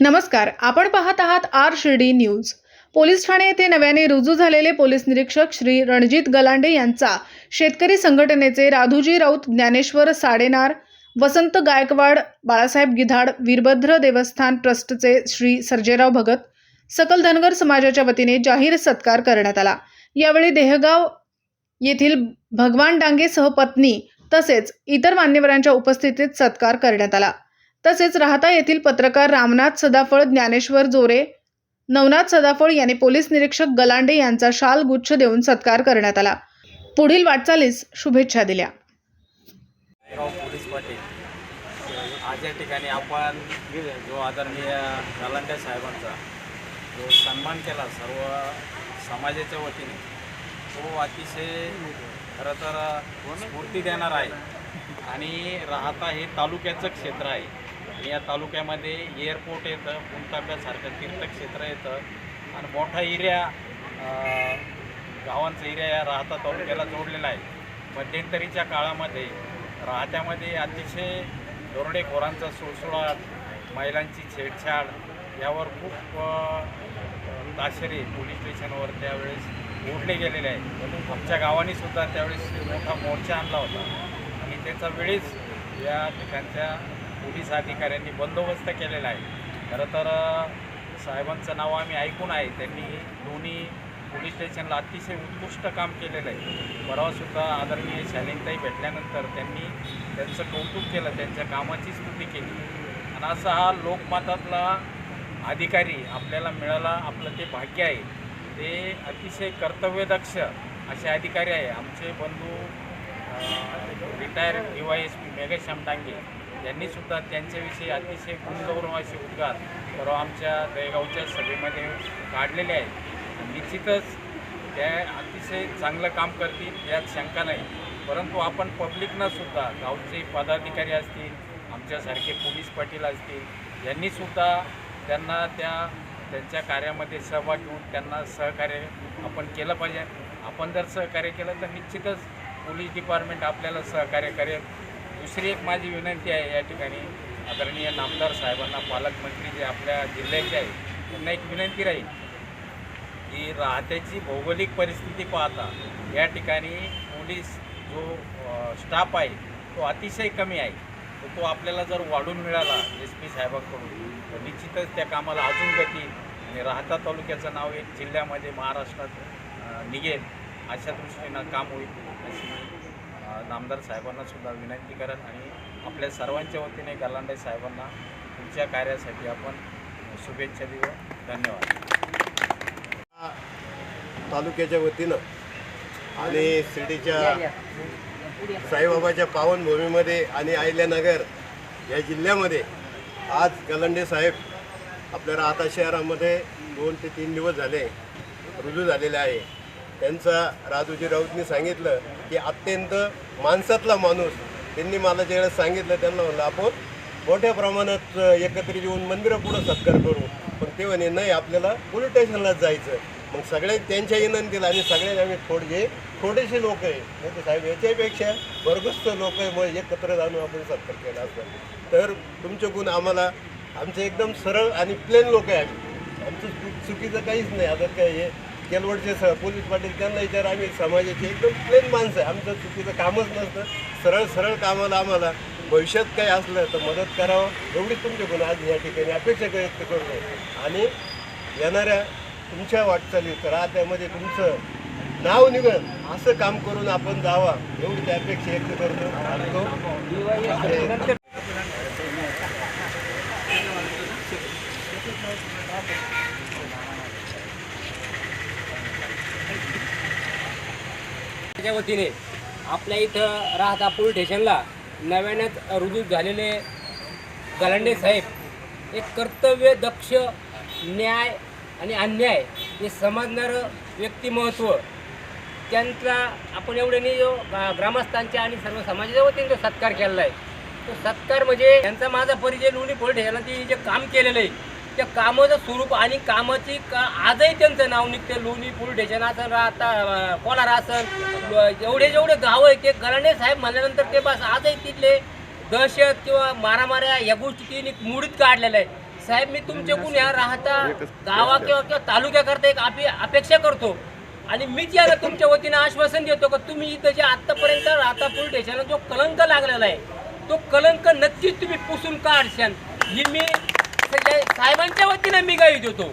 नमस्कार आपण पाहत आहात आर शिर्डी न्यूज. पोलीस ठाणे येथे नव्याने रुजू झालेले पोलीस निरीक्षक श्री रणजित गलांडे यांचा शेतकरी संघटनेचे राधुजी राऊत ज्ञानेश्वर साडेनार वसंत गायकवाड बाळासाहेब गिधाड वीरभद्र देवस्थान ट्रस्टचे श्री सर्जेराव भगत सकल धनगर समाजाच्या वतीने जाहीर सत्कार करण्यात आला. यावेळी देहगाव येथील भगवान डांगे सहपत्नी तसेच इतर मान्यवरांच्या उपस्थितीत सत्कार करण्यात आला. तसेच राहता येथील पत्रकार रामनाथ सदाफळ ज्ञानेश्वर जोरे नवनाथ सदाफळ यांनी पोलीस निरीक्षक गलांडे यांचा शाल गुच्छ देऊन सत्कार करण्यात आला. पुढील वाटचालीस शुभेच्छा दिल्या. आज या ठिकाणी आपण जो आदरणीय गलांडे साहेबांचा जो सन्मान केला सर्व समाजाच्या वतीने तो अतिशय खरं तर स्फूर्ती देणार आहे. आणि राहता हे तालुक्याचं क्षेत्र आहे. या तालुक्यामध्ये एअरपोर्ट येतं पुणताप्यासारखं तीर्थक्षेत्र येतं आणि मोठा एरिया गावांचा एरिया या राहता तालुक्याला जोडलेला आहे. मध्यंतरीच्या काळामध्ये राहत्यामध्ये अतिशय दरोडेखोरांचा सुळसुळाट महिलांची छेडछाड यावर खूप अ, ताशेरे पोलीस स्टेशनवर त्यावेळेस ओढले गेलेले आहे आमच्या गावाने सुद्धा त्यावेळेस मोठा मोर्चा आणला होता. आणि त्याचा वेळीच या ठिकाणच्या पोलीस अधिकाऱ्यांनी बंदोबस्त केलेला आहे. खरं तर साहेबांचं नाव आम्ही ऐकून आहे. त्यांनी दोन्ही पोलीस स्टेशनला अतिशय उत्कृष्ट काम केलेलं आहे. परवासुद्धा आदरणीय शालिनताई भेटल्यानंतर त्यांनी त्यांचं कौतुक केलं त्यांच्या कामाची स्तुती केली. आणि असा हा लोकमतातला अधिकारी आपल्याला मिळाला आपलं ते भाग्य आहे. ते अतिशय कर्तव्यदक्ष असे अधिकारी आहे. आमचे बंधू retire D Y S P Meghashyam Dange. यांनीसुद्धा त्यांच्याविषयी अतिशय गुणगौरवाचे उद्गार परवा आमच्या दहेगावच्या सभेमध्ये काढलेले आहेत. निश्चितच त्या अतिशय चांगलं काम करतील यात शंका नाही. परंतु आपण पब्लिकनं सुद्धा गावचे पदाधिकारी असतील आमच्यासारखे पोलीस पाटील असतील यांनीसुद्धा त्यांना त्या त्यांच्या कार्यामध्ये सहभाग घेऊन त्यांना सहकार्य आपण केलं पाहिजे. आपण जर सहकार्य केलं तर निश्चितच पोलीस डिपार्टमेंट आपल्याला सहकार्य करेल. दुसरी एक माझी विनंती आहे या ठिकाणी आदरणीय नामदार साहेबांना पालकमंत्री जे आपल्या जिल्ह्याचे आहे त्यांना एक विनंती राहील की राहत्याची भौगोलिक परिस्थिती पाहता या ठिकाणी पोलीस जो स्टाफ आहे तो अतिशय कमी आहे. तो आपल्याला जर वाढून मिळाला एस पी साहेबांकडून तर निश्चितच त्या कामाला अजून गती आणि राहता तालुक्याचं नाव एक जिल्ह्यामध्ये महाराष्ट्रात निघेल अशा दृष्टीनं काम होईल. अशी नामदार साहेबांनासुद्धा विनंती करत आणि आपल्या सर्वांच्या वतीने गलांडे साहेबांना तुमच्या कार्यासाठी आपण शुभेच्छा देऊ. धन्यवाद. तालुक्याच्या वतीनं आणि शिर्डीच्या साईबाबाच्या पावनभूमीमध्ये आणि अहिल्यानगर या जिल्ह्यामध्ये आज गलंडे साहेब आपल्या राहता शहरामध्ये दोन ते तीन दिवस झाले रुजू झालेले आहे. त्यांचा राजूजी राऊतनी सांगितलं की अत्यंत माणसातला माणूस. त्यांनी मला ज्यावेळेस सांगितलं त्यांना म्हणलं आपण मोठ्या प्रमाणात एकत्रित येऊन मंदिरापुढं सत्कार करू. पण ते म्हणे नाही आपल्याला पोलीस स्टेशनलाच जायचं मग सगळे त्यांच्या विनंतीला आणि सगळ्यात आम्ही थोडे थोडेसे लोक आहे. नाही तर साहेब याच्यापेक्षा भरगुस्त लोक आहे मग एकत्र जाणून आपण सत्कार केला असतो. तर तुमचे गुण आम्हाला आमचे एकदम सरळ आणि प्लेन लोक आहे आम्ही. आमचं चुकीचं काहीच नाही. आता काय हे केलवडचे स पोलीस पाटील त्यांना विचार आम्ही समाजाचे एकदम प्लेन माणसं आहे. आमचं चुकीचं कामच नसतं. सरळ सरळ कामाला आम्हाला भविष्यात काही असलं तर मदत करावं. एवढीच तुमच्याकडून आज या ठिकाणी अपेक्षा व्यक्त करतो आणि येणाऱ्या तुमच्या वाटचालीत राहत्यामध्ये तुमचं नाव निघत असं काम करून आपण जावा एवढी त्या अपेक्षा व्यक्त करतो. संस्थेच्या वतीने आपल्या इथं राहता पोलीस स्टेशनला नव्यानेच रुजू झालेले गलांडे साहेब एक कर्तव्य दक्ष न्याय आणि अन्याय हे समजणारं व्यक्तिमत्व. त्यांचा आपण एवढ्याने जो ग्रामस्थांच्या आणि सर्व समाजाच्या वतीने जो सत्कार केलेला आहे. तो सत्कार म्हणजे त्यांचा माझा परिचय लोणी पोलीस स्टेशनला ती जे काम केलेलं आहे त्या कामाचं स्वरूप आणि कामाची का आजही त्यांचं नाव निघते. लोणी पोलीस स्टेशन असन राहता अं, कोलार जेवढे एवढे जेवढे गाव आहे ते गलांडे साहेब म्हणल्यानंतर ते बस आजही तिथले दहशत किंवा मारामाऱ्या या गोष्टी तिने मुडीत काढलेल्या आहे. साहेब मी तुमच्याकडून या राहता गावा किंवा किंवा तालुक्याकरता एक अपे अपेक्षा करतो. आणि मीच याला तुमच्या वतीनं आश्वासन देतो का तुम्ही इथं जे आत्तापर्यंत राहता पोलीस स्टेशनला जो कलंक लागलेला आहे तो कलंक नक्कीच तुम्ही पुसून काढशान ही मी साहेबांच्या वतीनं मी गाई देतो.